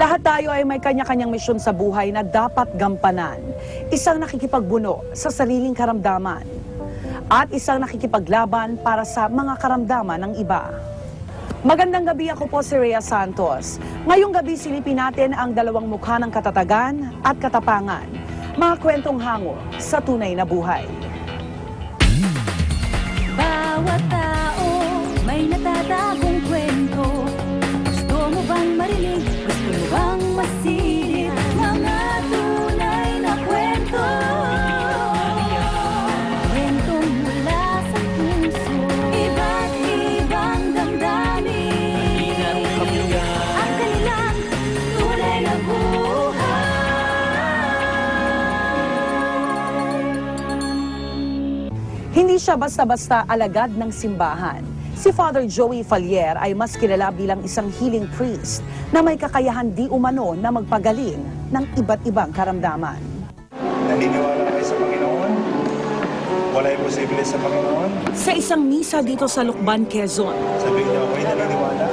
Lahat tayo ay may kanya-kanyang misyon sa buhay na dapat gampanan. Isang nakikipagbuno sa sariling karamdaman at isang nakikipaglaban para sa mga karamdaman ng iba. Magandang gabi ako po si Rhea Santos. Ngayong gabi silipin natin ang dalawang mukha ng katatagan at katapangan. Mga kwentong hango sa tunay na buhay. Hindi siya basta-basta alagad ng simbahan. Si Father Joey Falier ay mas kilala bilang isang healing priest na may kakayahan di umano na magpagaling ng iba't ibang karamdaman. Naniniwala kayo sa Panginoon? Wala yung posible sa Panginoon? Sa isang misa dito sa Lukban, Quezon, Sabihin niyo ako'y naniniwala?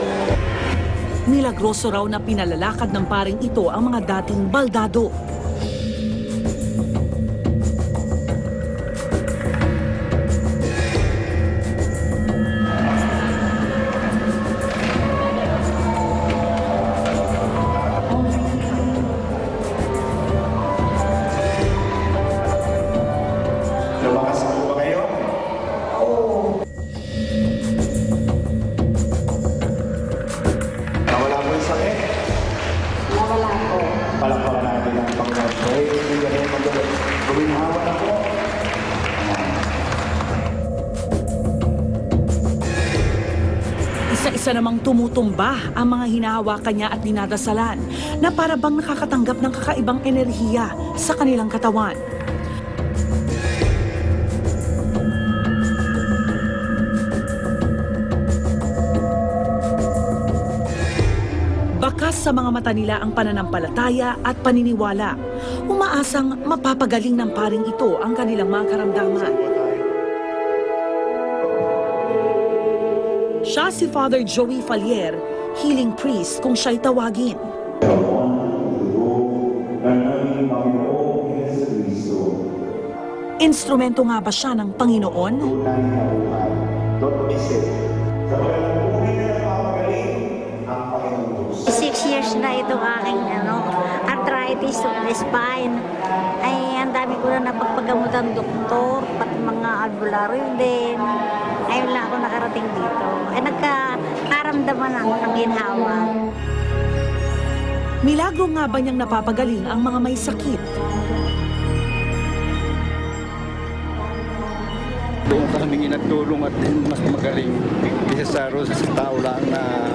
milagroso raw na pinalalakad ng paring ito ang mga dating baldado. Namang tumutumba ang mga hinahawakan niya at dinadasalan na para bang nakakatanggap ng kakaibang enerhiya sa kanilang katawan. Bakas sa mga mata nila ang pananampalataya at paniniwala. Umaasang mapapagaling ng paring ito ang kanilang mga karamdaman. Siya si Father Joey Falier, healing priest kung siya'y tawagin. Instrumento nga ba siya ng Panginoon? Six years na itong aking ano, arthritis of the spine. Ay, ang dami ko na napagpagamot ng doktor, pati mga albularyo din. Ayun lang ako nakarating dito. Ay, nagkakaramdaman ng ng ginhawa. Milagro nga ba niyang napapagaling ang mga may sakit? Doon ka humingi ng tulong at mas magaling. Isa sa sa tao lang na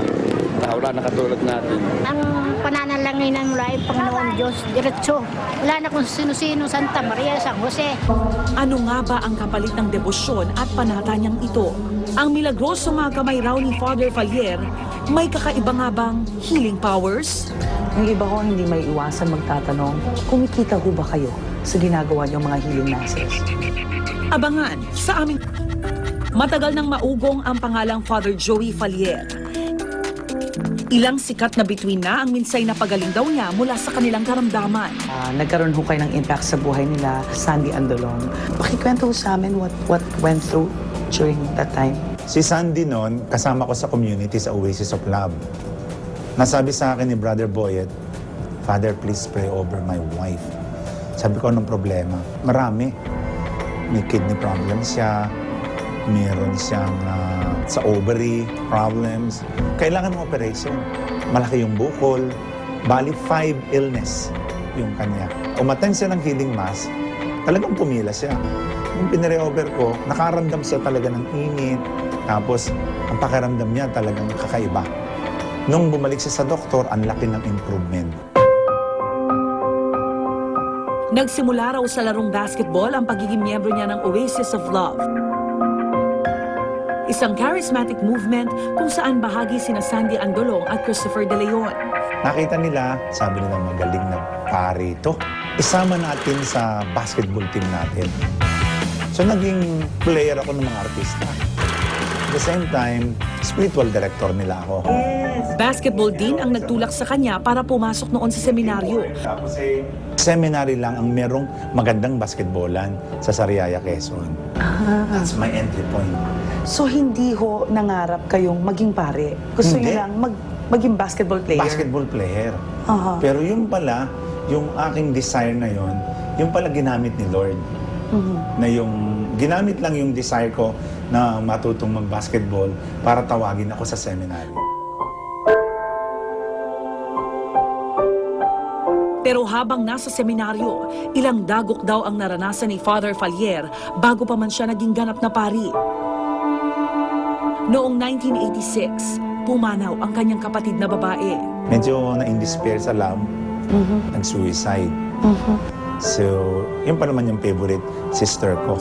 tao lang na katulad natin. Ang pananalangin ng mula ay Panginoon Diyos, diretso. Wala na kung sino-sino, Santa Maria, San Jose. Ano nga ba ang kapalit ng debosyon at panata niyang ito? Ang milagroso mga kamay raw ni Father Falier, may kakaiba nga bang healing powers? Yung iba ko hindi may iwasan magtatanong, kumikita ho ba kayo sa ginagawa niyong mga healing masses? Abangan sa aming... Matagal nang maugong ang pangalang Father Joey Falier. Ilang sikat na bituin na ang minsay na pagaling daw niya mula sa kanilang karamdaman. Ah, nagkaroon ho kayo ng impact sa buhay nila, Sandy Andolong. Pakikwento ho sa amin what, what went through during that time. Si Sandy noon, kasama ko sa community sa Oasis of Love. Nasabi sa akin ni Brother Boyet, Father, please pray over my wife. Sabi ko, anong problema? Marami. May kidney problems siya, meron siyang ah, sa ovary problems. Kailangan ng operation. Malaki yung bukol. Bali, five illness yung kanya. Umattend siya ng healing mass, talagang pumila siya. Yung pinare-over ko, nakaramdam siya talaga ng init. Tapos, ang pakiramdam niya talagang kakaiba. Nung bumalik siya sa doktor, ang laki ng improvement. Nagsimula raw sa larong basketball ang pagiging miyembro niya ng Oasis of Love. Isang charismatic movement kung saan bahagi sina Sandy Andolong at Christopher De Leon. Nakita nila, sabi nila magaling na pare ito. Isama natin sa basketball team natin. So naging player ako ng mga artista. The same time, spiritual director nila ako. Basketball din ang nagtulak sa kanya para pumasok noon sa seminaryo. Seminary lang ang merong magandang basketballan sa Sariaya, Quezon. That's my entry point. So hindi ho nangarap kayong maging pare? Gusto Hindi. niyo lang mag, maging basketball player? Basketball player. Aha. Pero yung pala, yung aking desire na yon, yung pala ginamit ni Lord. Na yung, ginamit lang yung desire ko na matutong mag-basketball para tawagin ako sa seminary. Pero habang nasa seminaryo, ilang dagok daw ang naranasan ni Father Falier bago pa man siya naging ganap na pari. Noong 1986, pumanaw ang kanyang kapatid na babae. Medyo na-indespair sa love, nag-suicide. So, yun pa naman yung favorite sister ko.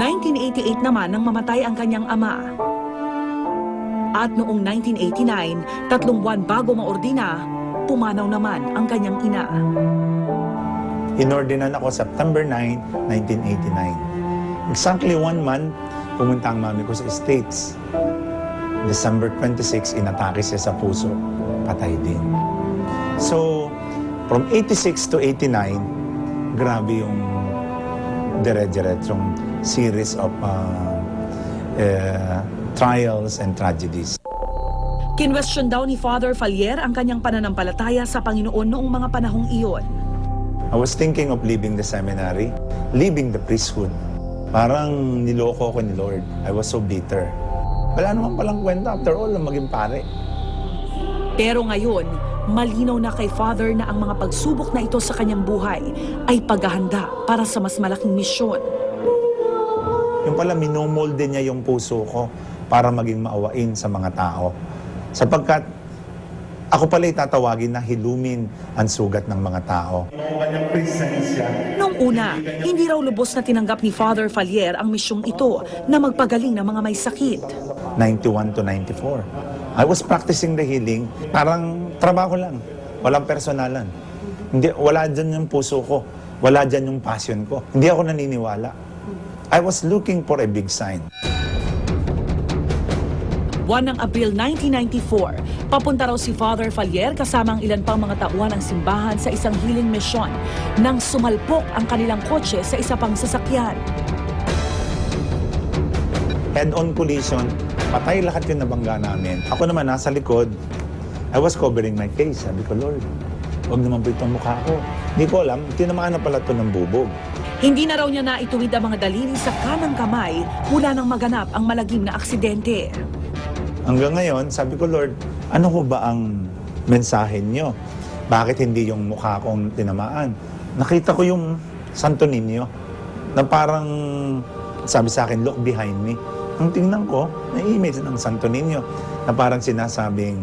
1988 naman nang mamatay ang kanyang ama. At noong 1989, tatlong buwan bago maordina, pumanaw naman ang kanyang ina. Inordinan ako September 9, 1989. Exactly one month, pumunta ang mami ko sa States. December 26, inatake siya sa puso. Patay din. So, from 86 to 89, grabe yung dire-diretsong series of uh, uh, trials and tragedies. Kinwestiyon daw ni Father Falier ang kanyang pananampalataya sa Panginoon noong mga panahong iyon. I was thinking of leaving the seminary, leaving the priesthood. Parang niloko ko ni Lord. I was so bitter. Wala naman palang kwenta after all na maging pare. Pero ngayon, malinaw na kay Father na ang mga pagsubok na ito sa kanyang buhay ay paghahanda para sa mas malaking misyon. Yung pala minomolde niya yung puso ko para maging maawain sa mga tao. Sapagkat ako pala itatawagin na hilumin ang sugat ng mga tao. Noong una, hindi raw lubos na tinanggap ni Father Falier ang misyong ito na magpagaling ng mga may sakit. 91 to 94. I was practicing the healing, parang trabaho lang. Walang personalan. Hindi, wala dyan yung puso ko. Wala dyan yung passion ko. Hindi ako naniniwala. I was looking for a big sign. Buwan ng Abril 1994, papunta raw si Father Falier kasama ang ilan pang mga tauhan ng simbahan sa isang healing mission nang sumalpok ang kanilang kotse sa isa pang sasakyan. Head-on collision, patay lahat yung nabangga namin. Ako naman nasa likod, I was covering my face. Sabi ko, Lord, huwag naman po itong mukha ko. Hindi ko alam, tinamaan na pala ito ng bubog. Hindi na raw niya naituwid ang mga daliri sa kanang kamay mula nang maganap ang malagim na aksidente. Hanggang ngayon, sabi ko, Lord, ano ko ba ang mensahe niyo? Bakit hindi yung mukha kong tinamaan? Nakita ko yung Santo Niño na parang sabi sa akin, look behind me. Ang tingnan ko, may image ng Santo Niño na parang sinasabing,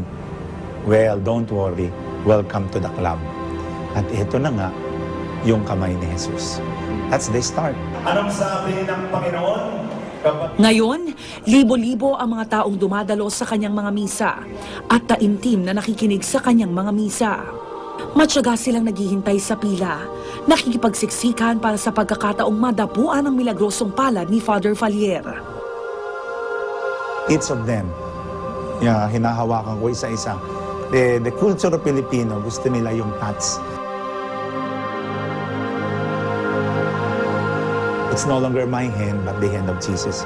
well, don't worry, welcome to the club. At ito na nga, yung kamay ni Jesus. That's the start. Anong sabi ng Panginoon? Ngayon, libo-libo ang mga taong dumadalo sa kanyang mga misa at taimtim na nakikinig sa kanyang mga misa. Matyaga silang naghihintay sa pila, nakikipagsiksikan para sa pagkakataong madapuan ang milagrosong palad ni Father Falier. each of them, yeah, hinahawakan ko isa-isa. The, the culture of Filipino, gusto nila yung touch. It's no longer my hand, but the hand of Jesus.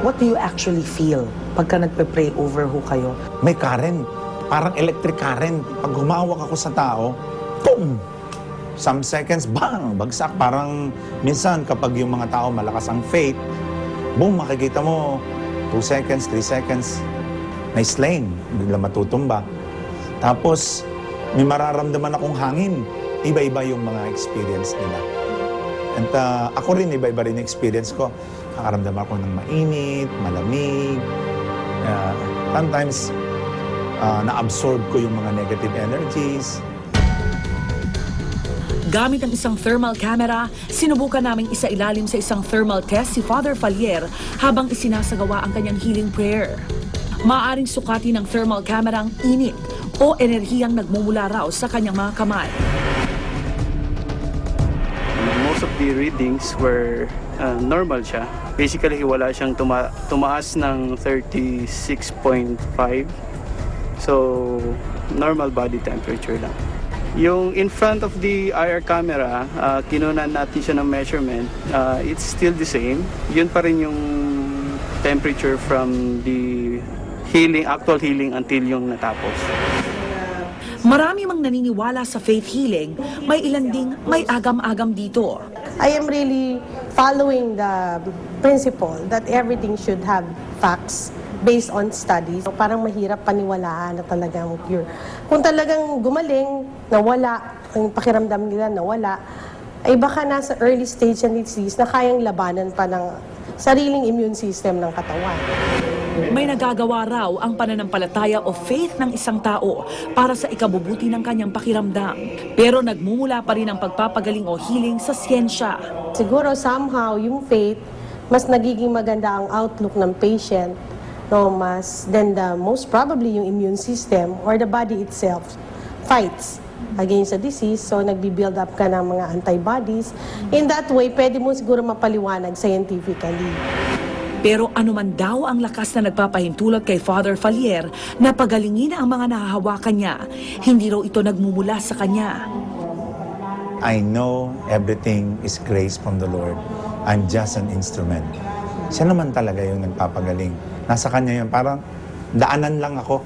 What do you actually feel pagka nagpe-pray over ho kayo? May current, parang electric current. Pag humawak ako sa tao, boom! Some seconds, bang! Bagsak. Parang minsan kapag yung mga tao malakas ang faith, boom, makikita mo, 2 seconds, 3 seconds, may slain, bigla matutumba. Tapos, may mararamdaman akong hangin. Iba-iba yung mga experience nila. And uh, ako rin, iba-iba rin experience ko. Nakaramdam ako ng mainit, malamig. Uh, sometimes, uh, na-absorb ko yung mga negative energies. Gamit ang isang thermal camera, sinubukan naming isa ilalim sa isang thermal test si Father Falier habang isinasagawa ang kanyang healing prayer. Maaring sukatin ng thermal camera ang init o enerhiyang nagmumula raw sa kanyang mga kamay. Most of the readings were uh, normal siya. Basically, wala siyang tuma- tumaas ng 36.5. So, normal body temperature lang. Yung in front of the IR camera, uh, kinunan natin siya ng measurement. Uh, it's still the same. Yun pa rin yung temperature from the healing, actual healing until yung natapos. Marami mang naniniwala sa faith healing, may ilan ding may agam-agam dito. I am really following the principle that everything should have facts based on studies. Parang mahirap paniwalaan na talagang pure. Kung talagang gumaling, nawala, ang pakiramdam nila nawala, ay baka nasa early stage ng disease na kayang labanan pa ng sariling immune system ng katawan. May nagagawa raw ang pananampalataya o faith ng isang tao para sa ikabubuti ng kanyang pakiramdam. Pero nagmumula pa rin ang pagpapagaling o healing sa siyensya. Siguro somehow yung faith, mas nagiging maganda ang outlook ng patient, no, mas then the most probably yung immune system or the body itself fights against the disease. So nagbi-build up ka ng mga antibodies. In that way, pwede mo siguro mapaliwanag scientifically. Pero anuman daw ang lakas na nagpapahintulot kay Father Falier na pagalingin ang mga nahahawakan niya, hindi raw ito nagmumula sa kanya. I know everything is grace from the Lord. I'm just an instrument. Siya naman talaga yung nagpapagaling. Nasa kanya yun. Parang daanan lang ako.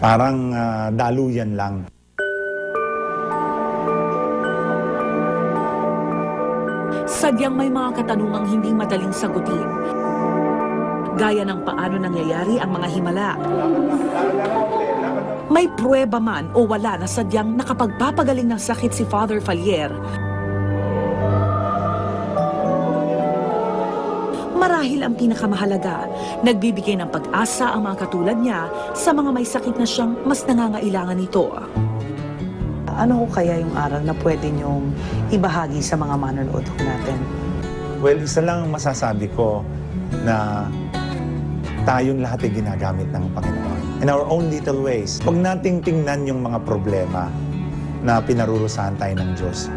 Parang ah, daluyan lang. Sadyang may mga katanungang hindi madaling sagutin. Gaya ng paano nangyayari ang mga himala. May pruweba man o wala na sadyang nakapagpapagaling ng sakit si Father Falier. Marahil ang pinakamahalaga, nagbibigay ng pag-asa ang mga katulad niya sa mga may sakit na siyang mas nangangailangan nito. Ano ho kaya yung aral na pwede niyong ibahagi sa mga manonood natin? Well, isa lang ang masasabi ko na tayong lahat ay ginagamit ng Panginoon. In our own little ways. Huwag nating tingnan yung mga problema na pinarurusahan tayo ng Diyos.